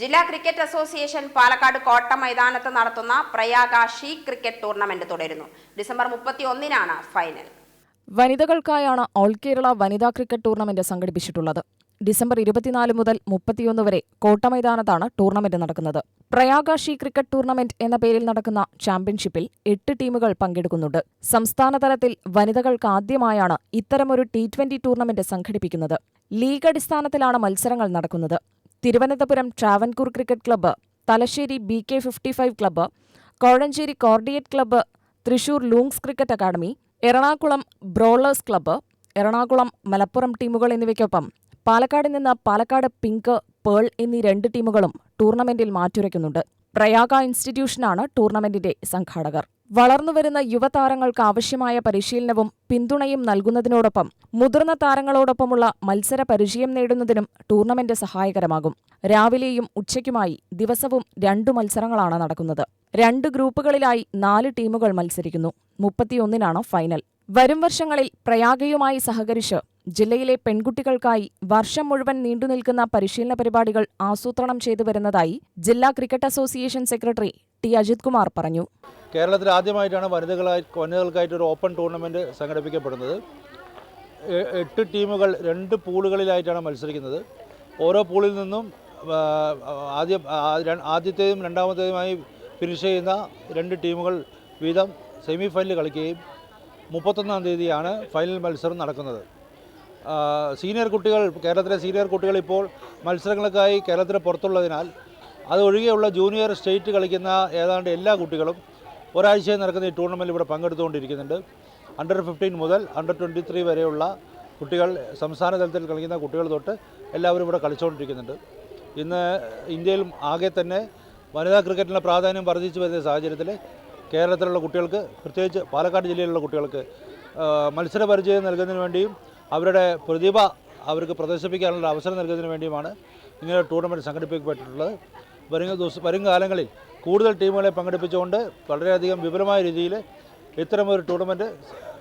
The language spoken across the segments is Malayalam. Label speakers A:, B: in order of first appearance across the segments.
A: ജില്ലാ ക്രിക്കറ്റ് അസോസിയേഷൻ പാലക്കാട് കോട്ട മൈതാനത്ത് നടത്തുന്ന പ്രയാഗ ഷീ ക്രിക്കറ്റ് ടൂർണമെന്റ് തുടരുന്നു. ഡിസംബർ മുപ്പത്തി ഒന്നിനാണ് ഫൈനൽ.
B: വനിതകൾക്കായാണ് ഓൾ കേരള വനിതാ ക്രിക്കറ്റ് ടൂർണമെന്റ് സംഘടിപ്പിച്ചിട്ടുള്ളത്. ഡിസംബർ ഇരുപത്തിനാല് മുതൽ മുപ്പത്തിയൊന്ന് വരെ കോട്ട മൈതാനത്താണ് ടൂർണമെന്റ് നടക്കുന്നത്. പ്രയാഗ ഷീ ക്രിക്കറ്റ് ടൂർണമെന്റ് എന്ന പേരിൽ നടക്കുന്ന ചാമ്പ്യൻഷിപ്പിൽ എട്ട് ടീമുകൾ പങ്കെടുക്കുന്നുണ്ട്. സംസ്ഥാനതലത്തിൽ വനിതകൾക്ക് ആദ്യമായാണ് ഇത്തരമൊരു ടി ട്വന്റി ടൂർണമെന്റ് സംഘടിപ്പിക്കുന്നത്. ലീഗ് അടിസ്ഥാനത്തിലാണ് മത്സരങ്ങൾ നടക്കുന്നത്. Thiruvananthapuram Travancore cricket club Thalassery B K fifty five club Kozhencherry കോർഡിയേറ്റ് club Thrissur Lungs cricket academy Ernakulam ബ്രോളേഴ്സ് club Ernakulam Malappuram ടീമുകൾ എന്നിവയ്ക്കൊപ്പം പാലക്കാട് നിന്ന് പാലക്കാട് പിങ്ക് പേൾ എന്നീ രണ്ട് ടീമുകളും ടൂർണമെന്റിൽ മാറ്റുരയ്ക്കുന്നുണ്ട്. പ്രയാഗ ഇൻസ്റ്റിറ്റ്യൂഷനാണ് ടൂർണമെന്റിന്റെ സംഘാടകർ. വളർന്നുവരുന്ന യുവതാരങ്ങൾക്ക് ആവശ്യമായ പരിശീലനവും പിന്തുണയും നൽകുന്നതിനോടൊപ്പം മുതിർന്ന താരങ്ങളോടൊപ്പമുള്ള മത്സര പരിചയം നേടുന്നതിനും ടൂർണമെന്റ് സഹായകരമാകും. രാവിലെയും ഉച്ചയ്ക്കുമായി ദിവസവും രണ്ടു മത്സരങ്ങളാണ് നടക്കുന്നത്. രണ്ട് ഗ്രൂപ്പുകളിലായി നാല് ടീമുകൾ മത്സരിക്കുന്നു. മുപ്പത്തിയൊന്നിനാണ് ഫൈനൽ. വരും വർഷങ്ങളിൽ പ്രയാഗയുമായി സഹകരിച്ച് ജില്ലയിലെ പെൺകുട്ടികൾക്കായി വർഷം മുഴുവൻ നീണ്ടുനിൽക്കുന്ന പരിശീലന പരിപാടികൾ ആസൂത്രണം ചെയ്തു വരുന്നതായി ജില്ലാ cricket association secretary T Ajith Kumar പറഞ്ഞു.
C: കേരളത്തിൽ ആദ്യമായിട്ടാണ് വനിതകളായി വനിതകൾക്കായിട്ട് ഒരു ഓപ്പൺ ടൂർണമെന്റ് സംഘടിപ്പിക്കപ്പെടുന്നത്. എട്ട് ടീമുകൾ രണ്ട് പൂളുകളിലായിട്ടാണ് മത്സരിക്കുന്നത്. ഓരോ പൂളിൽ നിന്നും ആദ്യം ആദ്യ ആ- ആദ്യത്തേതും രണ്ടാമത്തേതുമായി ഫിനിഷ് ചെയ്യുന്ന രണ്ട് ടീമുകൾ വീതം സെമി ഫൈനൽ കളിക്കുകയും മുപ്പത്തൊന്നാം തീയതിയാണ് ഫൈനൽ മത്സരം നടക്കുന്നത്. സീനിയർ കുട്ടികൾ കേരളത്തിലെ സീനിയർ കുട്ടികൾ ഇപ്പോൾ മത്സരങ്ങൾക്കായി കേരളത്തിന് പുറത്തുള്ളതിനാൽ അതൊഴികെയുള്ള ജൂനിയർ സ്റ്റേറ്റ് കളിക്കുന്ന ഏതാണ്ട് എല്ലാ കുട്ടികളും ഒരാഴ്ചയായി നടക്കുന്ന ഈ ടൂർണമെന്റിൽ ഇവിടെ പങ്കെടുത്തുകൊണ്ടിരിക്കുന്നുണ്ട്. അണ്ടർ ഫിഫ്റ്റീൻ മുതൽ അണ്ടർ ട്വന്റി ത്രീ വരെയുള്ള കുട്ടികൾ സംസ്ഥാന തലത്തിൽ കളിക്കുന്ന കുട്ടികൾ തൊട്ട് എല്ലാവരും ഇവിടെ കളിച്ചുകൊണ്ടിരിക്കുന്നുണ്ട്. ഇന്ന് ഇന്ത്യയിൽ ആകെ തന്നെ വനിതാ ക്രിക്കറ്റിന്റെ പ്രാധാന്യം വർദ്ധിച്ചു വരുന്ന സാഹചര്യത്തിൽ കേരളത്തിലുള്ള കുട്ടികൾക്ക് പ്രത്യേകിച്ച് പാലക്കാട് ജില്ലയിലുള്ള കുട്ടികൾക്ക് മത്സരപരിചയം മത്സര പരിചയം നൽകുന്നതിന് വേണ്ടിയും അവരുടെ പ്രതിഭ അവർക്ക് പ്രദർശിപ്പിക്കാനുള്ള അവസരം നൽകുന്നതിന് വേണ്ടിയുമാണ് ഇങ്ങനെ ടൂർണമെന്റ് സംഘടിപ്പിക്കപ്പെട്ടിട്ടുള്ളത്. വരും ദിവസം വരും കാലങ്ങളിൽ കൂടുതൽ ടീമുകളെ പങ്കെടുപ്പിച്ചുകൊണ്ട് വളരെയധികം വിപുലമായ രീതിയിൽ ഇത്തരമൊരു ടൂർണമെന്റ്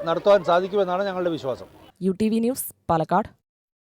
C: നടത്തുവാൻ സാധിക്കുമെന്നാണ് ഞങ്ങളുടെ വിശ്വാസം.
B: U T V news Palakkad.